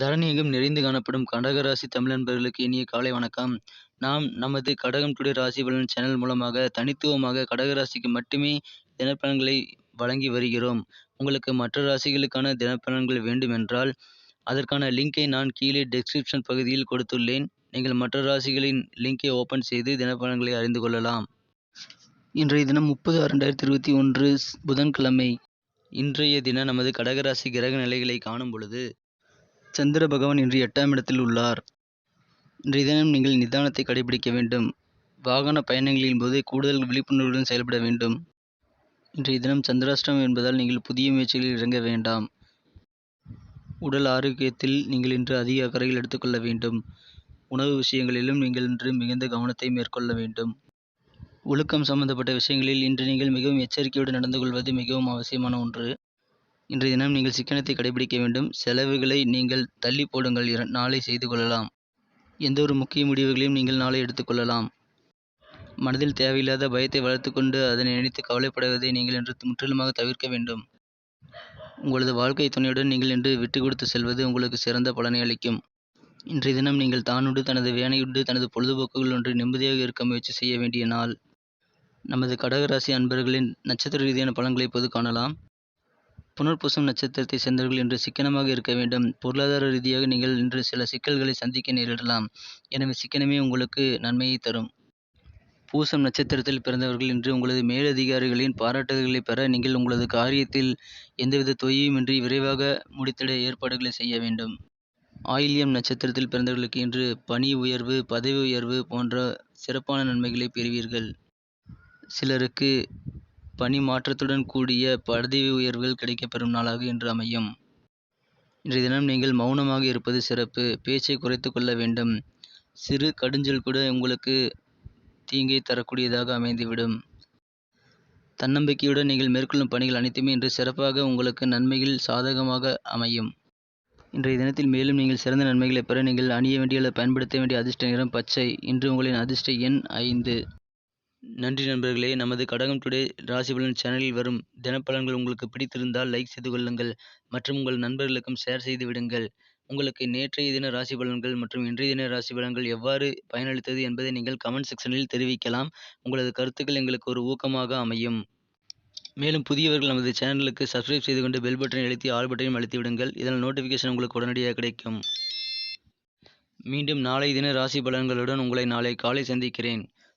தரணியெங்கும் நிறைந்து காணப்படும் கடகராசி தமிழன்பர்களுக்கு இனிய காலை வணக்கம். நாம் நமது கடகம் டுடே ராசி பலன் சேனல் மூலமாக தனித்துவமாக கடகராசிக்கு மட்டுமே தினப்பலன்களை வழங்கி வருகிறோம். உங்களுக்கு மற்ற ராசிகளுக்கான தினப்பலன்கள் வேண்டுமென்றால், அதற்கான லிங்கை நான் கீழே டெஸ்கிரிப்ஷன் பகுதியில் கொடுத்துள்ளேன். நீங்கள் மற்ற ராசிகளின் லிங்கை ஓபன் செய்து தினப்பலன்களை அறிந்து கொள்ளலாம். இன்றைய தினம் முப்பது ஆறு ரெண்டாயிரத்தி இருபத்தி ஒன்று புதன்கிழமை. இன்றைய தினம் நமது கடகராசி கிரக நிலைகளை காணும் பொழுது, சந்திர பகவான் இன்று எட்டாம் இடத்தில் உள்ளார். இன்றைய தினம் நீங்கள் நிதானத்தை கடைபிடிக்க வேண்டும். வாகன பயணங்களின் போது கூடுதல் விழிப்புணர்வுடன் செயல்பட வேண்டும். இன்றைய தினம் சந்திராஷ்டிரம் என்பதால் நீங்கள் புதிய முயற்சிகளில் இறங்க வேண்டாம். உடல் ஆரோக்கியத்தில் நீங்கள் இன்று அதிக அக்கறையில் எடுத்துக்கொள்ள வேண்டும். உணவு விஷயங்களிலும் நீங்கள் இன்று மிகுந்த கவனத்தை மேற்கொள்ள வேண்டும். ஒழுக்கம் சம்பந்தப்பட்ட விஷயங்களில் இன்று நீங்கள் மிகவும் எச்சரிக்கையுடன் நடந்து கொள்வது மிகவும் அவசியமான ஒன்று. இன்றைய தினம் நீங்கள் சிக்கனத்தை கடைபிடிக்க வேண்டும். செலவுகளை நீங்கள் தள்ளி போடுங்கள் நாளை செய்து கொள்ளலாம். எந்தவொரு முக்கிய முடிவுகளையும் நீங்கள் நாளை எடுத்துக்கொள்ளலாம் மனதில் தேவையில்லாத பயத்தை வளர்த்துக்கொண்டு அதனை நினைத்து கவலைப்படுவதை நீங்கள் இன்று முற்றிலுமாக தவிர்க்க வேண்டும். உங்களது வாழ்க்கை துணையுடன் நீங்கள் இன்று விட்டு கொடுத்து செல்வது உங்களுக்கு சிறந்த பலனை அளிக்கும். இன்றைய தினம் நீங்கள் தானுண்டு தனது வேனையுண்டு தனது பொழுதுபோக்குகள் ஒன்று நிம்மதியாக இருக்க முயற்சி செய்ய வேண்டிய நாள். நமது கடகராசி அன்பர்களின் நட்சத்திர ரீதியான பலன்களை இப்போது காணலாம். புனர்பூசம் நட்சத்திரத்தை சேர்ந்தவர்கள் இன்று சிக்கனமாக இருக்க வேண்டும். பொருளாதார ரீதியாக நீங்கள் இன்று சில சிக்கல்களை சந்திக்க நேரிடலாம். எனவே சிக்கனமே உங்களுக்கு நன்மையை தரும். பூசம் நட்சத்திரத்தில் பிறந்தவர்கள் இன்று உங்களது மேலதிகாரிகளின் பாராட்டுதல்களை பெற நீங்கள் உங்களது காரியத்தில் எந்தவித தொய்வுமின்றி விரைவாக முடித்திட ஏற்பாடுகளை செய்ய வேண்டும். ஆயில்யம் நட்சத்திரத்தில் பிறந்தவர்களுக்கு இன்று பணி உயர்வு, பதவி உயர்வு போன்ற சிறப்பான நன்மைகளை பெறுவீர்கள். சிலருக்கு பணி மாற்றத்துடன் கூடிய பதவி உயர்வுகள் கிடைக்கப்பெறும் நாளாக இன்று அமையும். இன்றைய தினம் நீங்கள் மௌனமாக இருப்பது சிறப்பு. பேச்சை குறைத்து கொள்ள வேண்டும். சிறு கடுஞ்சொல் கூட உங்களுக்கு தீங்கை தரக்கூடியதாக அமைந்துவிடும். தன்னம்பிக்கையுடன் நீங்கள் மேற்கொள்ளும் பணிகள் அனைத்துமே இன்று சிறப்பாக உங்களுக்கு நன்மையில் சாதகமாக அமையும். இன்றைய தினத்தில் மேலும் நீங்கள் சிறந்த நன்மைகளை பெற நீங்கள் அணிய வேண்டிய அல்லது பயன்படுத்த வேண்டிய அதிர்ஷ்ட நிறம் பச்சை. இன்று உங்களின் அதிர்ஷ்ட எண் ஐந்து. நன்றி நண்பர்களே! நமது கடகம் டுடே ராசி பலன் சேனலில் வரும் தினப்பலன்கள் உங்களுக்கு பிடித்திருந்தால் லைக் செய்து கொள்ளுங்கள் மற்றும் உங்கள் நண்பர்களுக்கும் ஷேர் செய்து விடுங்கள். உங்களுக்கு நேற்றைய தின ராசி பலன்கள் மற்றும் இன்றைய தின ராசி பலன்கள் எவ்வாறு பயனளித்தது என்பதை நீங்கள் கமெண்ட் செக்ஷனில் தெரிவிக்கலாம். உங்களது கருத்துக்கள் எங்களுக்கு ஒரு ஊக்கமாக அமையும். மேலும் புதியவர்கள் நமது சேனலுக்கு சப்ஸ்கிரைப் செய்து கொண்டு பெல் பட்டனை அழுத்தி ஆல் பட்டனையும் அழுத்தி விடுங்கள். இதனால் நோட்டிஃபிகேஷன் உங்களுக்கு உடனடியாக கிடைக்கும். மீண்டும் நாளை தின ராசி பலன்களுடன் உங்களை நாளை காலை சந்திக்கிறேன்.